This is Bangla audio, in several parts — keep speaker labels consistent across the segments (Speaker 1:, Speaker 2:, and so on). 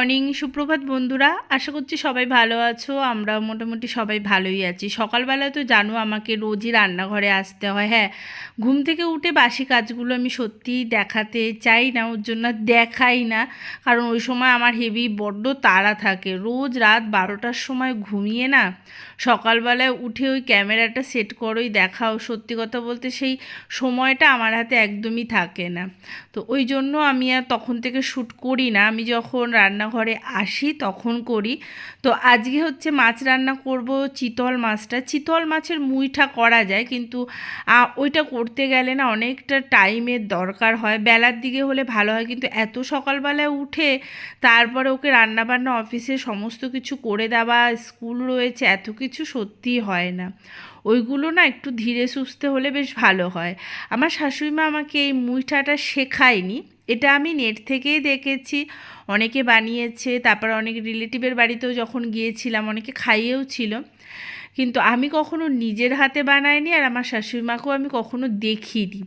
Speaker 1: মর্নিং। সুপ্রভাত বন্ধুরা, আশা করছি সবাই ভালো আছো। আমরা মোটামুটি সবাই ভালোই আছি। সকালবেলা তো জানো আমাকে রোজই রান্নাঘরে আসতে হয় হ্যাঁ। ঘুম থেকে উঠে বাসি কাজগুলো আমি সত্যিই দেখাতে চাই না, ওর জন্য দেখাই না। কারণ ওই সময় আমার হেভি বড্ড তাড়া থাকে। রোজ রাত বারোটার সময় ঘুমিয়ে না সকালবেলায় উঠে ওই ক্যামেরাটা সেট করোই দেখাও। সত্যি কথা বলতে সেই সময়টা আমার হাতে একদমই থাকে না। তো ওই জন্য আমি আর তখন থেকে শ্যুট করি না। আমি যখন রান্নাঘরে আসি তখন করি। তো আজকে হচ্ছে মাছ রান্না করব চিতল মাছটা। চিতল মাছের মুইঠা করা যায় কিন্তু ওইটা করতে গেলে না অনেকটা টাইমের দরকার হয়। বেলার দিকে হলে ভালো হয় কিন্তু এত সকালবেলায় উঠে তারপরে ওকে রান্নাবান্না অফিসে সমস্ত কিছু করে দেওয়া, স্কুল রয়েছে, এত কিছু সত্যিই হয় না। ওইগুলো না একটু ধীরে সুস্থে হলে বেশ ভালো হয়। আমার শাশুড়ি মা আমাকে এই মুইঠাটা শেখায়নি। এটা আমি নেট থেকেই দেখেছি। অনেকে বানিয়েছে, তারপর অনেক রিলেটিভের বাড়িতেও যখন গিয়েছিলাম, অনেকে খাইয়েও ছিল। কিন্তু আমি কখনো নিজের হাতে বানাইনি আর আমার শাশুড়ি মাকেও আমি কখনো দেখিনি।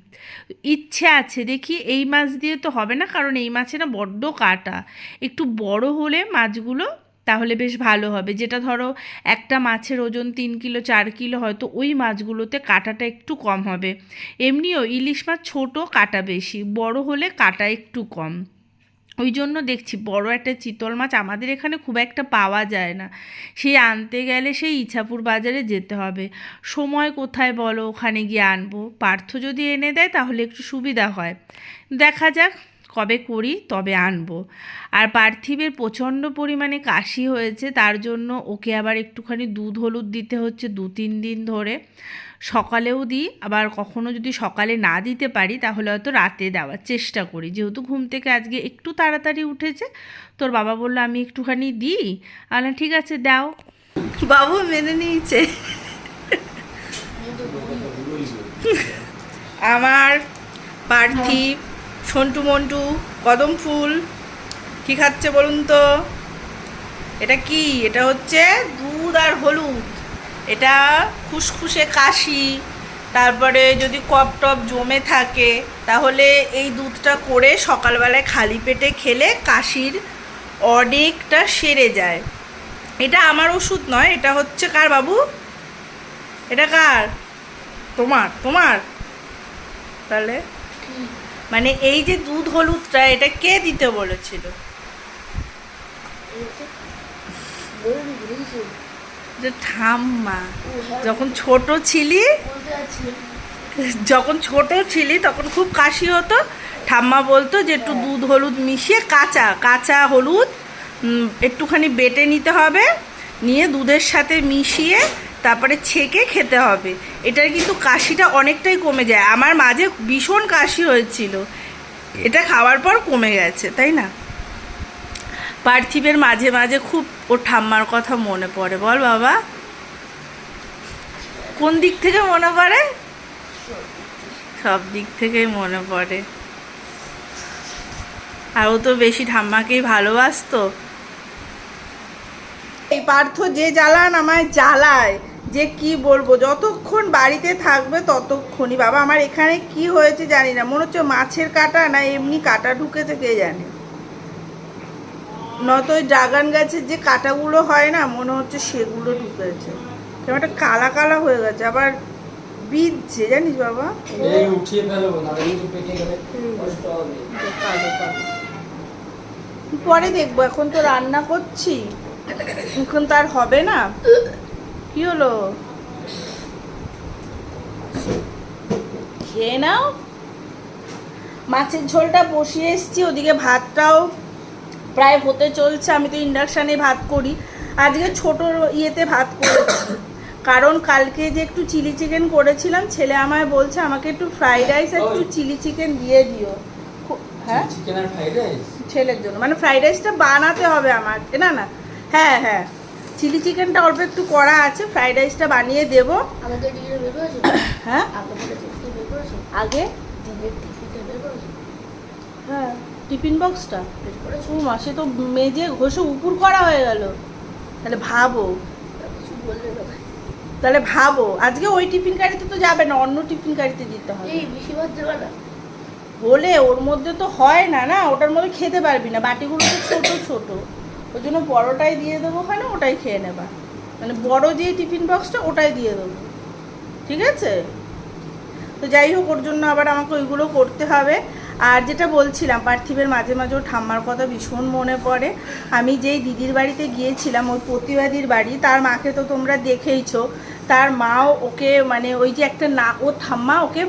Speaker 1: ইচ্ছে আছে, দেখি এই মাছ দিয়ে তো হবে না, কারণ এই মাছে না বড্ড কাটা। একটু বড় হলে মাছগুলো তাহলে বেশ ভালো হবে। যেটা ধরো একটা মাছের ওজন তিন কিলো, চার কিলো, হয়তো ওই মাছগুলোতে কাটাটা একটু কম হবে। এমনিও ইলিশ মাছ ছোটো, কাটা বেশি, বড় হলে কাটা একটু কম। ওই জন্য দেখছি বড় একটা চিতল মাছ আমাদের এখানে খুব একটা পাওয়া যায় না। সেই আনতে গেলে সেই ইছাপুর বাজারে যেতে হবে। সময় কোথায় বলো, ওখানে গিয়ে আনব। পার্থ যদি এনে দেয় তাহলে একটু সুবিধা হয়। দেখা যাক। কবে করি তবে আনব। আর পার্থিবের প্রচণ্ড পরিমাণে কাশি হয়েছে তার জন্য ওকে আবার একটুখানি দুধ হলুদ দিতে হচ্ছে দু তিন দিন ধরে। সকালেও দিই আবার কখনো যদি সকালে না দিতে পারি তাহলে হয়তো রাতে দেওয়ার চেষ্টা করি। যেহেতু ঘুম থেকে আজকে একটু তাড়াতাড়ি উঠেছে তোর বাবা বলল আমি একটুখানি দিই। আলা ঠিক আছে দাও। বাবু মেনে নিয়েছে। আমার পার্থিব সন্টু মন্টু, কদম ফুল, কি খাচ্ছে বলুন তো? এটা কি? এটা হচ্ছে দুধ আর হলুদ। এটা খুসখুসে কাশি। তারপরে যদি কপ টপ জমে থাকে, তাহলে এই দুধটা করে সকালবেলায় খালি পেটে খেলে কাশির অনেকটা সেরে যায়। এটা আমার ওষুধ নয়, এটা হচ্ছে কার বাবু? এটা কার? তোমার তোমার। তাহলে? মানে এই যে দুধ হলুদটা, এটা কে দিতে বলেছিল? ঠাম্মা, যখন ছোট ছিলি, যখন ছোট ছিলি, তখন খুব কাশি হতো। ঠাম্মা বলতো যে একটু দুধ হলুদ মিশিয়ে কাঁচা কাঁচা হলুদ একটুখানি বেটে নিতে হবে। নিয়ে দুধের সাথে মিশিয়ে তারপরে ছেঁকে খেতে হবে। এটার কিন্তু কাশিটা অনেকটাই কমে যায়। আমার মাঝে ভীষণ কাশি হয়েছিল, এটা খাওয়ার পর কমে গেছে, তাই না? পার্থিবের মাঝে মাঝে খুব ওর ঠাম্মার কথা মনে পড়ে। বল বাবা। কোন দিক থেকে মনে পড়ে? সব দিক থেকেই মনে পড়ে। আর ও তো বেশি ঠাম্মাকেই ভালোবাসতো। এই পার্থ যে জ্বালান আমায় জ্বালায়। যে কি বলব যতক্ষণ বাড়িতে থাকবে ততক্ষণই। বাবা আমার এখানে কি হয়েছে জানি না। মনে হচ্ছে মাছের কাটা না এমনি কাটা ঢুকেছে কে জানে? নত ওই ড্রাগন গাছের যে কাটাগুলো হয় না মনে হচ্ছে সেগুলো ঢুকেছে। কেমন একটা কালা কালা হয়ে গেছে আবার বিধছে জানিস বাবা? পরে দেখব এখন তো রান্না করছি। এখন তো আর হবে না। কি হলো? খেয়ে নাও। মাছের ঝোলটা বসিয়ে এসছি ওদিকে ভাতটাও প্রায় হতে চলছে আমি তো ইন্ডাকশানে ভাত করি। আজকে ছোট ইয়েতে ভাত করেছি কারণ কালকে যে একটু চিলি চিকেন করেছিলাম ছেলে আমায় বলছে আমাকে একটু ফ্রাইড রাইস আর একটু চিলি চিকেন দিয়ে দিও। হ্যাঁ? ছেলের জন্য মানে ফ্রাইড রাইসটা বানাতে হবে আমার না না। হ্যাঁ হ্যাঁ। চিলি চিকেনটা অল্প একটু করা আছে ফ্রাইড রাইসটা বানিয়ে দেব। হ্যাঁ? আগে? হ্যাঁ টিফিন বক্সটা? ও মাসে তো মেজে ঘষে উপুর করা হয়ে গেল। তাহলে ভাবো। তাহলে ভাবো। আজকে ওই টিফিন গাড়িতে তো যাবে না অন্য টিফিন গাড়িতে দিতে হবে। হলে ওর মধ্যে তো হয় না না? ওটার মধ্যে খেতে পারবি না। বাটিগুলো তো ছোট ছোট। ওই জন্য বড়োটাই দিয়ে দেবো ওখানে ওটাই খেয়ে নেবা। মানে বড় যে টিফিন বক্সটা, ওটাই দিয়ে দেবো। ঠিক আছে? তো যাই হোক, ওর জন্য আবার আমাকে ওইগুলো করতে হবে। আর যেটা বলছিলাম, পার্থিবের মাঝে মাঝে ওর ঠাম্মার কথা ভীষণ মনে পড়ে। আমি যেই দিদির বাড়িতে গিয়েছিলাম, ওই প্রতিবাদীর বাড়ি, তার মাকে তো তোমরা দেখেইছো। তার মাও ওকে মানে ওই যে একটা না, ও ঠাম্মা ওকে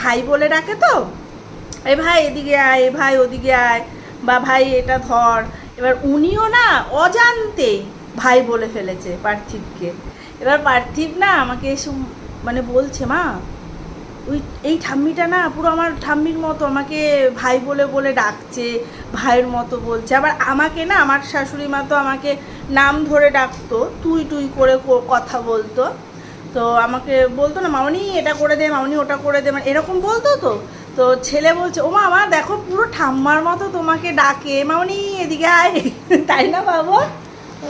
Speaker 1: ভাই বলে ডাকে তো? এ ভাই এদিকে আয়, এ ভাই ওদিকে আয়, বা ভাই এটা ধর এবার উনিও না অজান্তেই ভাই বলে ফেলেছে পার্থিবকে। এবার পার্থিব না আমাকে এসে মানে বলছে, মা, ওই, এই ঠাম্মিটা না পুরো আমার ঠাম্মির মতো আমাকে ভাই বলে বলে ডাকছে, ভাইয়ের মতো বলছে। আবার আমাকে না, আমার শাশুড়ি মা তো আমাকে নাম ধরে ডাকতো, তুই তুই করে কথা বলতো। তো আমাকে বলতো না মামনি এটা করে দে মামনি ওটা করে দে। মানে এরকম বলতো তো। তো ছেলে বলছে ও মামা দেখো পুরো ঠাম্মার মতো তোমাকে ডাকে। মামনি, এদিকে আয়। তাই না, বাবা?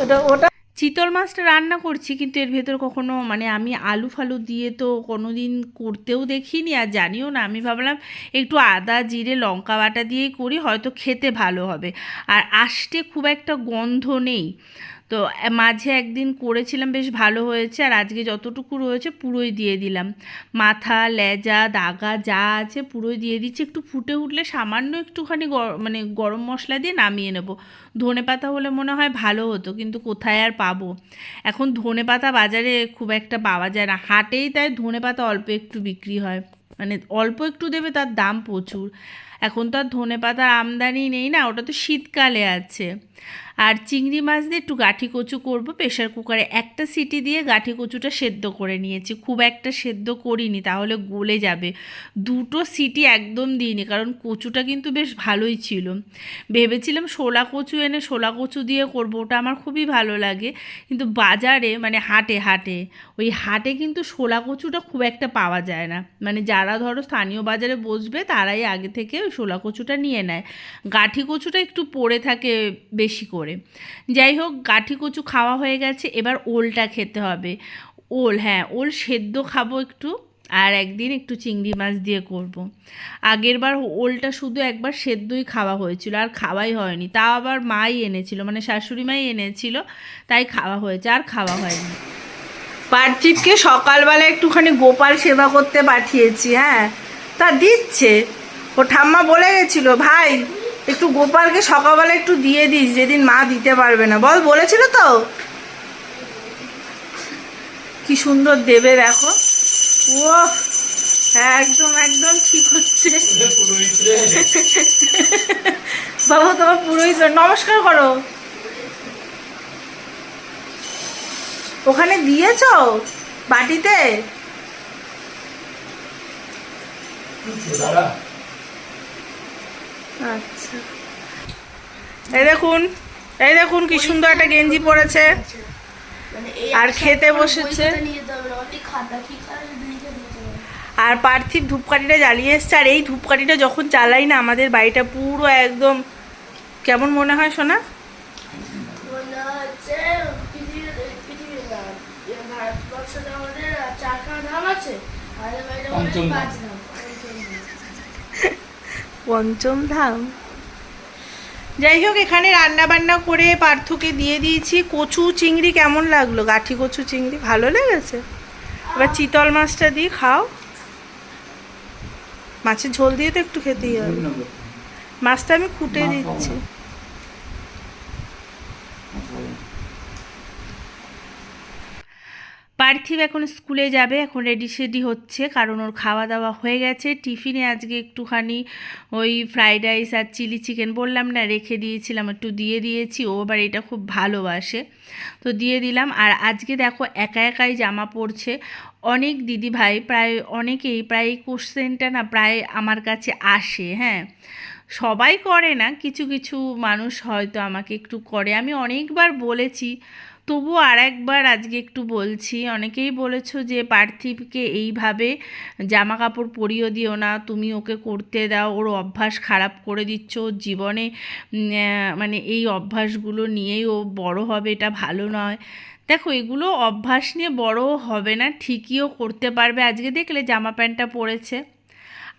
Speaker 1: ওটা ওটা চিতল মাছটা রান্না করছি, কিন্তু এর ভেতর কখনো মানে আমি আলু ফালু দিয়ে তো কোনো দিন করতেও দেখিনি আর জানিও না। আমি ভাবলাম একটু আদা, জিরে, লঙ্কা বাটা দিয়েই করি, হয়তো খেতে ভালো হবে। আর আষ্টে খুব একটা গন্ধ নেই। তো মাঝে একদিন করেছিলাম, বেশ ভালো হয়েছে। আর আজকে যতটুকু রয়েছে, পুরোই দিয়ে দিলাম। মাথা, লেজা, দাগা যা আছে, পুরোই দিয়ে দিচ্ছি। একটু ফুটে উঠলে সামান্য একটুখানি মানে গরম মশলা দিয়ে নামিয়ে নেব। ধনে পাতা হলে মনে হয় ভালো হতো, কিন্তু কোথায় আর পাবো? এখন ধনে পাতা বাজারে খুব একটা পাওয়া যায় না। হাটেই তাই ধনে পাতা অল্প একটু বিক্রি হয়। মানে অল্প একটু দেবে, তার দাম প্রচুর। এখন তো আর ধনে পাতার আমদানি নেই না, ওটা তো শীতকালে আছে। আর চিংড়ি মাছ দিয়ে একটু গাঠি কচু করব। প্রেশার কুকারে একটা সিটি দিয়ে গাঠি কচুটা সেদ্ধ করে নিয়েছি। খুব একটা সেদ্ধ করিনি, তাহলে গলে যাবে। দুটো সিটি একদম দিইনি, কারণ কচুটা কিন্তু বেশ ভালোই ছিল। ভেবেছিলাম শোলা কচু এনে শোলা কচু দিয়ে করব, ওটা আমার খুবই ভালো লাগে। কিন্তু বাজারে মানে হাটে হাটে, ওই হাটে কিন্তু শোলা কচুটা খুব একটা পাওয়া যায় না। মানে যারা ধরো স্থানীয় বাজারে বসবে, তারাই আগে থেকে ওই শোলা কচুটা নিয়ে নেয়। গাঠি কচুটা একটু পড়ে থাকে বেশি করে। যাই হোক, গাঠি কচু খাওয়া হয়ে গেছে, এবার ওলটা খেতে হবে। ওল হ্যাঁ ওল সেদ্ধ খাব একটু, আর একদিন একটু চিংড়ি মাছ দিয়ে করব। আগের বার ওলটা শুধু একবার সেদ্ধই খাওয়া হয়েছিল, আর খাওয়াই হয়নি। তা আবার মাই এনেছিল মানে শাশুড়ি মাই এনেছিল, তাই খাওয়া হয়েছে, আর খাওয়া হয়নি। পার্থিবকে সকালবেলা একটুখানি গোপাল সেবা করতে পাঠিয়েছি হ্যাঁ তা দিচ্ছে। ও ঠাম্মা বলে গেছিল, ভাই একটু গোপালকে সকালবেলা একটু দিয়ে দিস, যেদিন মা দিতে পারবে না। বল, বলেছিল তো? কি সুন্দর দেবে দেখো। ও একদম একদম ঠিক হচ্ছে। বাবা, তোমার পুরোই নমস্কার করো। ওখানে দিয়েছ বাটিতে? আচ্ছা এই দেখুন এই দেখুন কি সুন্দর একটা গেঞ্জি পরেছে
Speaker 2: মানে
Speaker 1: আর খেতে বসেছে। আর পার্থিব ধূপকাঠিটা জ্বালিয়ে এসছে আর এই ধূপকাঠিটা যখন জ্বালাই না আমাদের বাড়িটা পুরো একদম কেমন মনে হয় শোনা
Speaker 2: মনে হচ্ছে পৃথিবীর পৃথিবীর না এ ভারতবর্ষতে আমাদের চারখানা ধাম আছে। পাঁচ ধাম পঞ্চম ধাম।
Speaker 1: যাই হোক এখানে রান্না বান্না করে পার্থকে দিয়ে দিয়েছি। কচু চিংড়ি কেমন লাগল? গাঠি কচু চিংড়ি ভালো লেগেছে? এবার চিতল মাছটা দিয়ে খাও। মাছের ঝোল দিয়ে তো একটু খেতেই হবে। মাছটা আমি খুঁটে দিচ্ছি
Speaker 3: পাবো।
Speaker 1: পার্থিব এখন স্কুলে যাবে, এখন রেডি সেডি হচ্ছে, কারণ ওর খাওয়া দাওয়া হয়ে গেছে। টিফিনে আজকে একটুখানি ওই ফ্রাইড রাইস আর চিলি চিকেন বললাম না, রেখে দিয়েছিলাম, একটু দিয়ে দিয়েছি। ও আবার এটা খুব ভালোবাসে, তো দিয়ে দিলাম। আর আজকে দেখো, একা একাই জামা পরছে। অনেক দিদি ভাই, প্রায় অনেকেই, প্রায় কোশ্চেনটা না, প্রায় আমার কাছে আসে হ্যাঁ। সবাই করে না, কিছু কিছু মানুষ হয়তো আমাকে একটু করে। আমি অনেকবার বলেছি তবু আর একবার আজকে একটু বলছি, অনেকেই বলেছ যে পার্থিবকে এইভাবে জামা কাপড় পরিয়ে দিও না, তুমি ওকে করতে দাও, ওর অভ্যাস খারাপ করে দিচ্ছ, ওর জীবনে মানে এই অভ্যাসগুলো নিয়েই ও বড় হবে, এটা ভালো নয়। দেখো, এগুলো অভ্যাস নিয়ে বড় হবে না ঠিকইও করতে পারবে। আজকে দেখলে জামা প্যান্টটা পরেছে।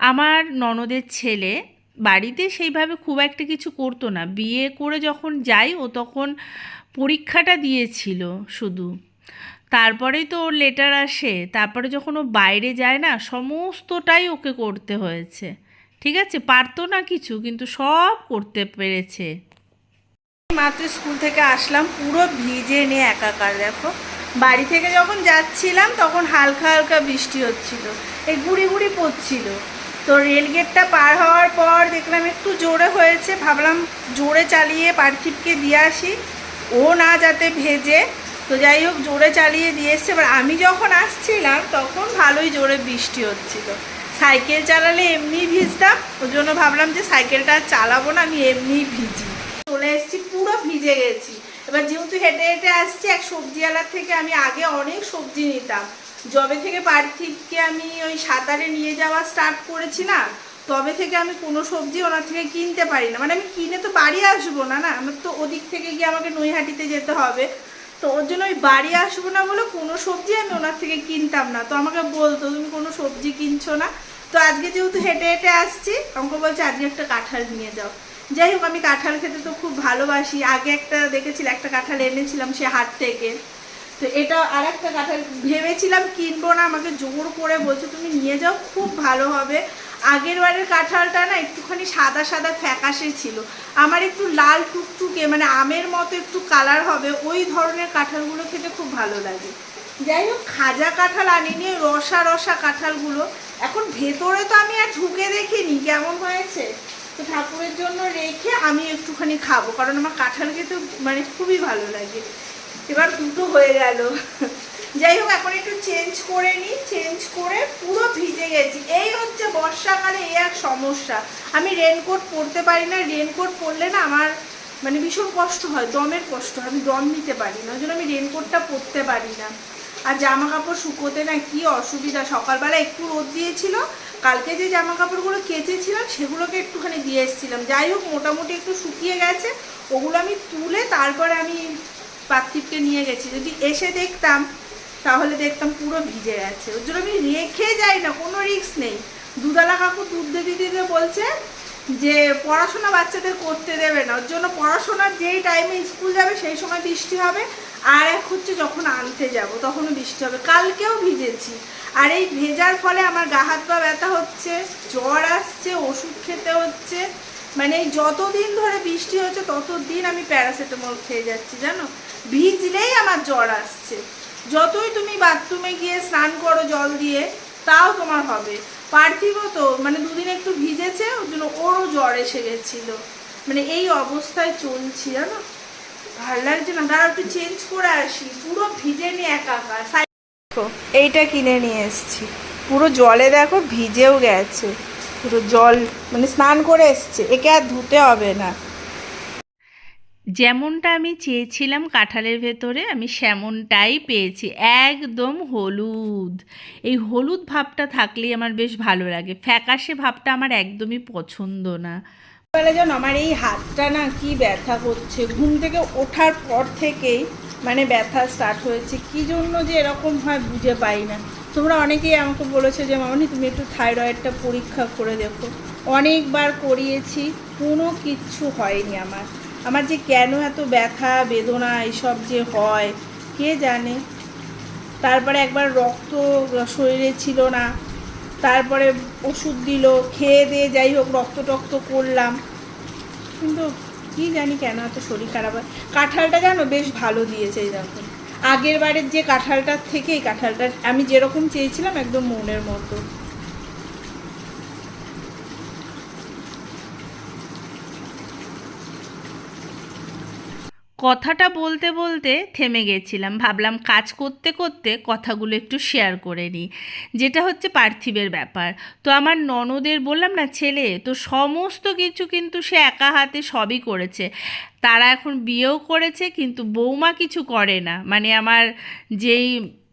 Speaker 1: আমার ননদের ছেলে বাড়িতে সেইভাবে খুব একটা কিছু করতো না। বিয়ে করে যখন যাই, ও তখন পরীক্ষাটা দিয়েছিল শুধু। তারপরেই তো ওর লেটার আসে, তারপরে যখন ও বাইরে যায় না, সমস্তটাই ওকে করতে হয়েছে। ঠিক আছে? পারতো না কিছু, কিন্তু সব করতে পেরেছে।
Speaker 4: মাত্র স্কুল থেকে আসলাম, পুরো ভিজে নিয়ে একাকার, দেখো। বাড়ি থেকে যখন যাচ্ছিলাম, তখন হালকা হালকা বৃষ্টি হচ্ছিল। এই গুড়ি গুড়ি পড়ছিল। তো রেলগেটটা পার হওয়ার পর দেখলাম একটু জোরে হয়েছে, ভাবলাম জোরে চালিয়ে পার্থিবকে দিয়ে আসি। ও না যাতে ভেজে, তো যাই হোক জোরে চালিয়ে দিয়ে এসছে। এবার আমি যখন আসছিলাম, তখন ভালোই জোরে বৃষ্টি হচ্ছিল। সাইকেল চালালে এমনি ভিজতাম ওই জন্য ভাবলাম যে সাইকেলটা চালাবো না, আমি এমনিই ভিজি। চলে এসেছি, পুরো ভিজে গেছি। এবার যেহেতু হেঁটে হেঁটে আসছি, এক সবজিওয়ালার থেকে আমি আগে অনেক সবজি নিতাম। যবে থেকে পার্থিবকে আমি ওই সাঁতারে নিয়ে যাওয়া স্টার্ট করেছি না তবে থেকে আমি কোনো সবজি ওনার থেকে কিনতে পারি না। মানে আমি কিনে তো বাড়ি আসব না না? আমার তো ওদিক থেকে গিয়ে আমাকে নৈহাটিতে যেতে হবে। তো ওর জন্য ওই বাড়ি আসব না বলে কোনো সবজি আমি ওনার থেকে কিনতাম না। তো আমাকে বলতো, তুমি কোনো সবজি কিনছো না? তো আজকে যেহেতু হেঁটে হেঁটে আসছি আমাকে বলছে, আজকে একটা কাঁঠাল নিয়ে যাও। যাই হোক, আমি কাঁঠাল খেতে তো খুব ভালোবাসি। আগে একটা দেখেছিল, একটা কাঁঠাল এনেছিলাম সে হাট থেকে। তো এটা আর একটা কাঁঠাল ভেবেছিলাম কিনবো না। আমাকে জোর করে বলছে, তুমি নিয়ে যাও, খুব ভালো হবে। আগের বারের কাঁঠালটা না একটুখানি সাদা সাদা ফ্যাকাশে ছিল। আমার একটু লাল টুকটুকে মানে আমের মতো একটু কালার হবে, ওই ধরনের কাঁঠালগুলো খেতে খুব ভালো লাগে। যাই হোক, খাজা কাঁঠাল আনিনি রসা রসা কাঁঠালগুলো। এখন ভেতরে তো আমি আর ঢুকে দেখিনি, কেমন হয়েছে? তো ঠাকুরের জন্য রেখে আমি একটুখানি খাব, কারণ আমার কাঁঠাল খেতে মানে খুবই ভালো লাগে। এবার দুটো হয়ে গেল। যাই হোক এখন একটু চেঞ্জ করে নিই চেঞ্জ করে পুরো ভিজে গেছি। এই হচ্ছে বর্ষাকালে এই এক সমস্যা। আমি রেনকোট পরতে পারি না রেনকোট পরলে না আমার মানে ভীষণ কষ্ট হয়, দমের কষ্ট হয়। আমি দম নিতে পারি না, ওই জন্য আমি রেনকোটটা পরতে পারি না। আর জামা কাপড় শুকোতে না কি অসুবিধা? সকালবেলা একটু রোদ দিয়েছিল, কালকে যে জামা কাপড়গুলো কেচেছিলাম, সেগুলোকে একটুখানি দিয়ে এসেছিলাম। যাই হোক মোটামুটি একটু শুকিয়ে গেছে, ওগুলো আমি তুলে তারপরে আমি পার্থিবকে নিয়ে গেছি। যদি এসে দেখতাম তাহলে দেখতাম পুরো ভিজে গেছে ওর জন্য আমি রেখে যাই না, কোনো রিস্ক নেই। দুধালা কাকু দুধ দিতে দিতে বলছে যে, পড়াশোনা বাচ্চাদের করতে দেবে না। ওর জন্য পড়াশোনার যেই টাইমে স্কুল যাবে, সেই সময় বৃষ্টি হবে। আর এক হচ্ছে যখন আনতে যাব, তখনও বৃষ্টি হবে। কালকেও ভিজেছি। আর এই ভেজার ফলে আমার গা হাত পা ব্যথা হচ্ছে, জ্বর আসছে, ওষুধ খেতে হচ্ছে। মানে এই যতদিন ধরে বৃষ্টি হচ্ছে, ততদিন আমি প্যারাসিটামল খেয়ে যাচ্ছি, জানো? ভিজলেই আমার জ্বর আসছে। যতই তুমি বাথরুমে গিয়ে স্নান করো জল দিয়ে, তাও তোমার হবে। পার্থিব তো মানে দুদিন একটু ভিজেছে, ওর জন্য ওরও জ্বর এসে গেছিল। মানে এই অবস্থায় চলছি, জানো? ভালো লাগছে না। দাঁড়া একটু চেঞ্জ করে আসি। পুরো ভিজে নিয়ে দেখো, এইটা কিনে নিয়ে এসেছি। পুরো জলে দেখো ভিজেও গেছে। পুরো জল মানে স্নান করে এসছে। একে আর ধুতে হবে না।
Speaker 1: যেমনটা আমি চেয়েছিলাম কাঁঠালের ভেতরে, আমি সেমনটাই পেয়েছি। একদম হলুদ। এই হলুদ ভাবটা থাকলেই আমার বেশ ভালো লাগে। ফ্যাকাশে ভাবটা আমার একদমই পছন্দ না।
Speaker 4: বলে যেন আমার এই হাতটা না কি ব্যথা করছে। ঘুম থেকে ওঠার পর থেকেই মানে ব্যথা স্টার্ট হয়েছে। কি জন্য যে এরকম হয় বুঝে পাই না। তোমরা অনেকেই আমাকে বলেছ যে, মামনি, তুমি একটু থাইরয়েডটা পরীক্ষা করে দেখো। অনেকবার করিয়েছি, কোনো কিচ্ছু হয়নি আমার। আমার যে কেন এত ব্যথা, বেদনা, এসব যে হয়, কে জানে? তারপরে একবার রক্ত শরীরে ছিল না। তারপরে ওষুধ দিল, খেয়ে দিয়ে যাই হোক রক্ত টক্ত করলাম। কিন্তু কি জানি কেন এত শরীর খারাপ হয়। কাঁঠালটা জানো বেশ ভালো দিয়েছে দেখো। আগের বারের যে কাঁঠালটার থেকে এই কাঁঠালটা আমি যেরকম চেয়েছিলাম একদম মনের মতো।
Speaker 1: কথাটা বলতে বলতে থেমে গেছিলাম। ভাবলাম কাজ করতে করতে কথাগুলো একটু শেয়ার করে নিই। যেটা হচ্ছে পার্থিবের ব্যাপার। তো আমার ননদের বললাম না, ছেলে, তো সমস্ত কিছু কিন্তু সে একা হাতে সবই করেছে। তারা এখন বিয়েও করেছে, কিন্তু বৌমা কিছু করে না। মানে আমার যেই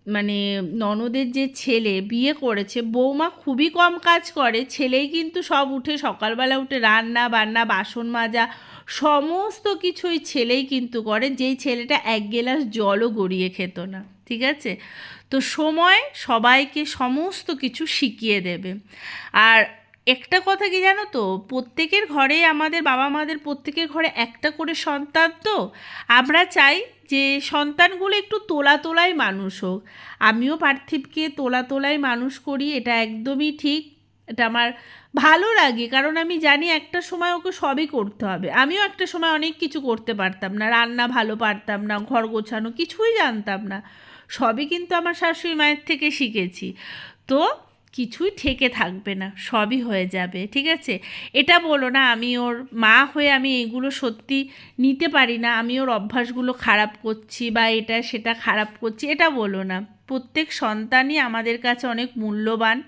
Speaker 1: মানে ননদের যে ছেলে বিয়ে করেছে, বৌমা খুবই কম কাজ করে, ছেলেই কিন্তু সব উঠে সকালবেলা উঠে রান্না, বান্না, বাসন মাজা, সমস্ত কিছুই ছেলেই কিন্তু করে। যেই ছেলেটা এক গেলাস জলও গড়িয়ে খেত না, ঠিক আছে? তো সময় সবাইকে সমস্ত কিছু শিখিয়ে দেবে। আর একটা কথা কি জানো তো? প্রত্যেকের ঘরে আমাদের বাবা মাদের প্রত্যেকের ঘরে একটা করে সন্তান তো। আমরা চাই যে সন্তানগুলো একটু তোলা তোলাই মানুষ হোক। আমিও পার্থিবকে তোলা তোলাই মানুষ করি, এটা একদমই ঠিক। এটা আমার ভালো লাগে, কারণ আমি জানি একটা সময় ওকে সবই করতে হবে। আমিও একটা সময় অনেক কিছু করতে পারতাম না, রান্না ভালো পারতাম না, ঘর গোছানো কিছুই জানতাম না। সবই কিন্তু আমার শাশুড়ি মায়ের থেকে শিখেছি। তো কিছুই ঠেকে থাকবে না, সবই হয়ে যাবে, ঠিক আছে? এটা বলো না, আমি ওর মা হয়ে আমি এগুলো সত্যি নিতে পারি না, আমি ওর অভ্যাসগুলো খারাপ করছি বা এটা সেটা খারাপ করছি, এটা বলো না। প্রত্যেক সন্তানই আমাদের কাছে অনেক মূল্যবান,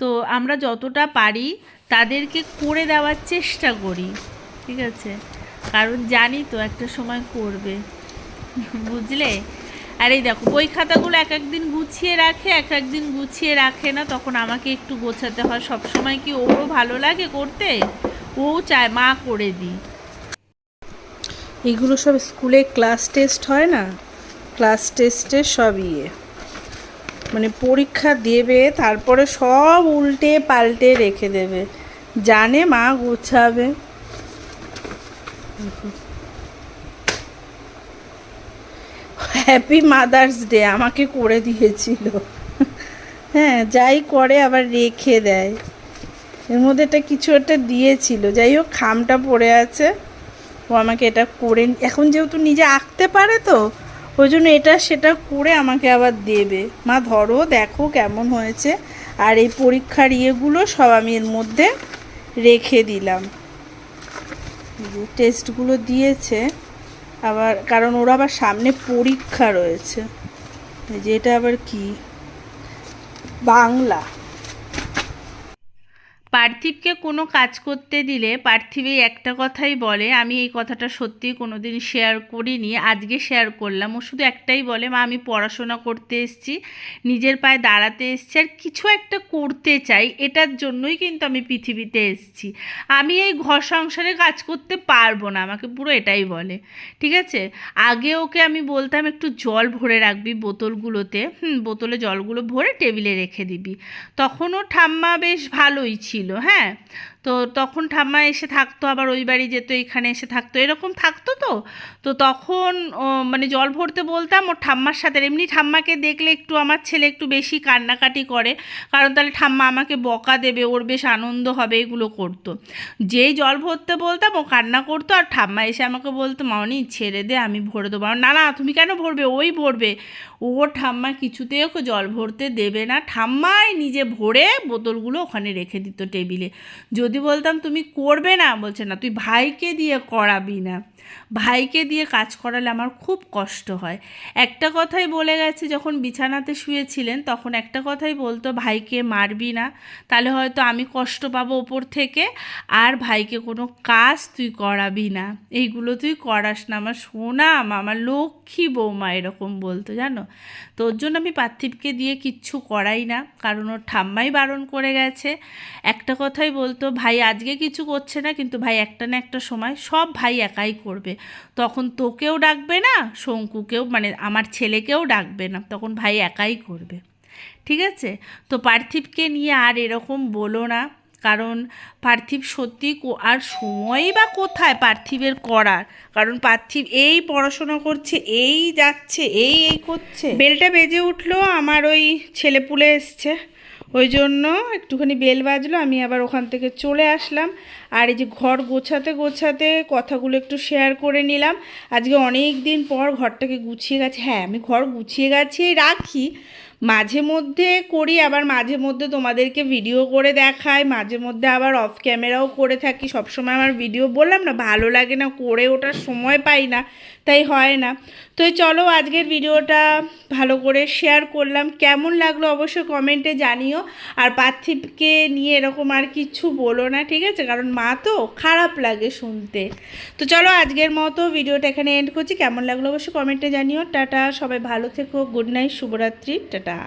Speaker 1: তো আমরা যতটা পারি তাদেরকে করে দেওয়ার চেষ্টা করি, ঠিক আছে? কারণ জানি তো একটা সময় করবে, বুঝলে? আর এই দেখো, বই খাতাগুলো এক একদিন গুছিয়ে রাখে, এক একদিন গুছিয়ে রাখে না, তখন আমাকে একটু গোছাতে হয়। সব সময় কি ওরও ভালো লাগে করতে? ও চায়, মা করে দিই।
Speaker 4: এগুলো সব স্কুলে ক্লাস টেস্ট হয় না? ক্লাস টেস্টে সব ইয়ে। মানে পরীক্ষা দেবে, তারপরে সব উল্টে পাল্টে রেখে দেবে। জানে মা গোছাবে। হ্যাপি মাদার্স ডে আমাকে করে দিয়েছিল। হ্যাঁ যাই করে আবার রেখে দেয়। এর মধ্যে একটা কিছু একটা দিয়েছিল। যাই হোক, খামটা পড়ে আছে। ও আমাকে এটা করে এখন যেহেতু নিজে আঁকতে পারে তো, ওই জন্য এটা সেটা করে আমাকে আবার দেবে। মা, ধরো, দেখো কেমন হয়েছে। আর এই পরীক্ষার ইয়েগুলো সব আমি এর মধ্যে রেখে দিলাম। টেস্টগুলো দিয়েছে। আবার কারণ ওরা আবার সামনে পরীক্ষা রয়েছে। যেটা আবার কি? বাংলা।
Speaker 1: পার্থিবকে কোনো কাজ করতে দিলে পার্থিব একটা কথাই বলে, আমি এই কথাটা সত্যি কোনো দিন শেয়ার করিনি, আজকে শেয়ার করলাম। ও শুধু একটাই বলে, মা, আমি পড়াশোনা করতে এসেছি, নিজের পায়ে দাঁড়াতে এসেছি, আর কিছু একটা করতে চাই, এটার জন্যই কিন্তু আমি পৃথিবীতে এসেছি। আমি এই ঘর সংসারে কাজ করতে পারব না। আমাকে পুরো এটাই বলে। ঠিক আছে? আগে ওকে আমি বলতাম, একটু জল ভরে রাখবি বোতলগুলোতে। হুম, বোতলে জলগুলো ভরে টেবিলে রেখে দিবি। তখনও ঠাম্মা বেশ ভালোই ছিল। হ্যাঁ? তো তখন ঠাম্মা এসে থাকতো, আবার ওই বাড়ি যেত, এখানে এসে থাকতো, এরকম থাকতো তো। তো তখন মানে জল ভরতে বলতাম, ওর ঠাম্মার সাথে। এমনি ঠাম্মাকে দেখলে একটু, আমার ছেলে একটু বেশি কান্নাকাটি করে। কারণ তাহলে ঠাম্মা আমাকে বকা দেবে, ওর বেশ আনন্দ হবে এগুলো করতো। যেই জল ভরতে বলতাম, ও কান্না করতো, আর ঠাম্মা এসে আমাকে বলতো মামনি ছেড়ে দে, আমি ভরে দেবো। না না, তুমি কেন ভরবে? ওই ভরবে। ও ঠাম্মা কিছুতেই ওকে জল ভরতে দেবে না। ঠাম্মাই নিজে ভরে বোতলগুলো ওখানে রেখে দিত টেবিলে। যদি বলতাম, তুমি করবে না, বলছে, না, তুই ভাইকে দিয়ে করাবি না। ভাইকে দিয়ে কাজ করালে আমার খুব কষ্ট হয়। একটা কথাই বলে গেছে, যখন বিছানাতে শুয়েছিলেন, তখন একটা কথাই বলতো, ভাইকে মারবি না, তাহলে হয়তো আমি কষ্ট পাবো ওপর থেকে, আর ভাইকে কোনো কাজ তুই করাবি না। এইগুলো তুই করাস না, আমার সোনাম আমার লক্ষ্মী বৌমা, এরকম বলতো, জানো? তো ওর জন্য আমি পার্থিবকে দিয়ে কিচ্ছু করাই না, কারণ ওর ঠাম্মাই বারণ করে গেছে। একটা কথাই বলতো ভাই আজকে কিছু করছে না, কিন্তু ভাই একটা না একটা সময় সব ভাই একাই করবে। তখন তোকেও ডাকবে না, শঙ্কুকেও মানে আমার ছেলেকেও ডাকবে না, তখন ভাই একাই করবে। ঠিক আছে? তো পার্থিবকে নিয়ে আর এরকম বলো না, কারণ পার্থিব সত্যি আর সময়ই বা কোথায় পার্থিবের করার? কারণ পার্থিব এই পড়াশোনা করছে, এই যাচ্ছে, এই এই করছে। বেলটা বেজে উঠল, আমার ওই ছেলেপুলে এসছে। ওই জন্য একটুখানি বেল বাজলো, আমি আবার ওখান থেকে চলে আসলাম। আর এই যে ঘর গোছাতে গোছাতে কথাগুলো একটু শেয়ার করে নিলাম। আজকে অনেক দিন পর ঘরটাকে গুছিয়ে গেছে। হ্যাঁ আমি ঘর গুছিয়ে গাছিয়ে রাখি। মাঝে মধ্যে করি, আবার মাঝে মধ্যে তোমাদেরকে ভিডিও করে দেখাই। মাঝে মধ্যে আবার অফ ক্যামেরাও করে থাকি। সবসময় আমার ভিডিও বললাম না, ভালো লাগে না, করে ওঠার সময় পাই না। তাই হয় না। তো চলো আজকের ভিডিওটা ভালো করে শেয়ার করলাম। কেমন লাগল অবশ্যই কমেন্টে জানিও। আর পার্থিবকে নিয়ে এরকম আর কিছু বলো না, ঠিক আছে? কারণ মা তো খারাপ লাগে শুনতে। তো চলো আজকের মতো ভিডিওটা এখানে এন্ড করছি। কেমন লাগল অবশ্যই কমেন্টে জানিও। টাটা, সবাই ভালো থেকো। গুড নাইট শুভরাত্রি। টাটা।